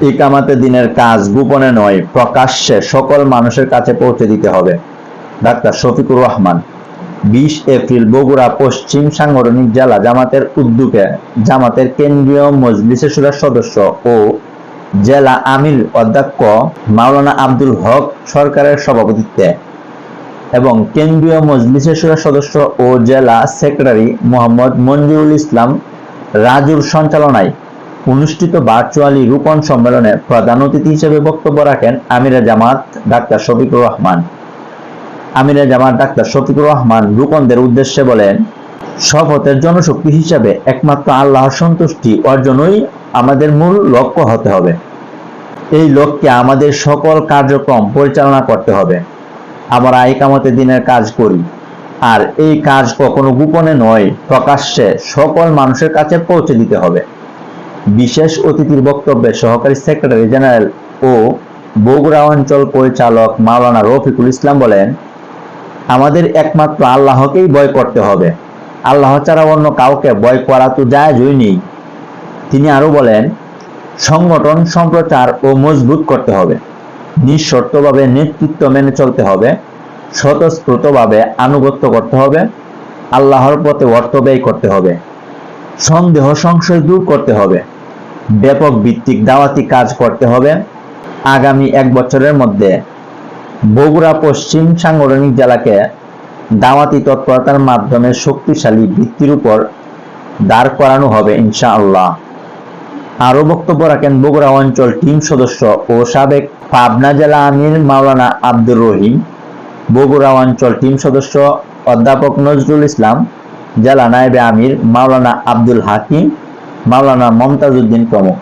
ইকামাতে দিনের কাজ গোপনে নয়, প্রকাশ্যে সকল মানুষের কাছে পৌঁছে দিতে হবে। ডাক্তার শফিকুর রহমান, বিশ এপ্রিল বগুড়া পশ্চিম সাংগঠনিক জেলা জামাতের উদ্যোগে জামাতের কেন্দ্রীয় মজলিসের সুরার সদস্য ও জেলা আমির অধ্যক্ষ মাওলানা আব্দুল হক সরকারের সভাপতিত্বে এবং কেন্দ্রীয় মজলিসের সুরার সদস্য ও জেলা সেক্রেটারি মোহাম্মদ মঞ্জুরুল ইসলাম রাজুর সঞ্চালনায় অনুষ্ঠিত ভার্চুয়ালি রূপন সম্মেলনে প্রধান অতিথি হিসেবে বক্তব্য রাখেন আমিরা জামাত ডাক্তার শফিকুর রহমান। আমিরা জামাত ডাক্তার শফিকুর রহমান রূপনদের উদ্দেশ্যে বলেন, শপথের জনশক্তি হিসাবে একমাত্র আল্লাহর সন্তুষ্টি অর্জনই আমাদের মূল লক্ষ্য হতে হবে। এই লক্ষ্যে আমাদের সকল কার্যক্রম পরিচালনা করতে হবে। আমরা একামতে দিনের কাজ করি। আর এই কাজ কখনো গোপনে নয়, প্রকাশ্যে সকল মানুষের কাছে পৌঁছে দিতে হবে। বিশেষ অতিথির বক্তব্যে সহকারী সেক্রেটারি জেনারেল ও বগুড়া অঞ্চল পরিচালক মাওলানা রফিকুল ইসলাম বলেন, আমাদের একমাত্র আল্লাহকেই ভয় করতে হবে। আল্লাহ ছাড়া অন্য কাউকে ভয় করা তো জায়জই নেই। তিনি আরও বলেন, সংগঠন, সম্প্রচার ও মজবুত করতে হবে। নিঃশর্তভাবে নেতৃত্ব মেনে চলতে হবে। স্বতঃস্ফূর্তভাবে আনুগত্য করতে হবে। আল্লাহর পথে অর্থ ব্যয় করতে হবে। সন্দেহ, সংশয় দূর করতে হবে। ব্যাপক ভিত্তিক দাওয়াতি কাজ করতে হবে আগামী এক বছরের মধ্যে। বগুড়া পশ্চিম সাংগঠনিক জেলাকে দাওয়াতি তৎপরতার মাধ্যমে শক্তিশালী ভিত্তির উপর দাঁড় করানো হবে ইনশাআল্লাহ। আরও বক্তব্য রাখেন বগুড়া অঞ্চল টিম সদস্য ও সাবেক পাবনা জেলা আমির মাওলানা আব্দুর রহিম, বগুড়া অঞ্চল টিম সদস্য অধ্যাপক নজরুল ইসলাম জেলা নায়েবে আমির মাওলানা আব্দুল হাকিম মাওলানা মমতাজ উদ্দিন প্রমুখ।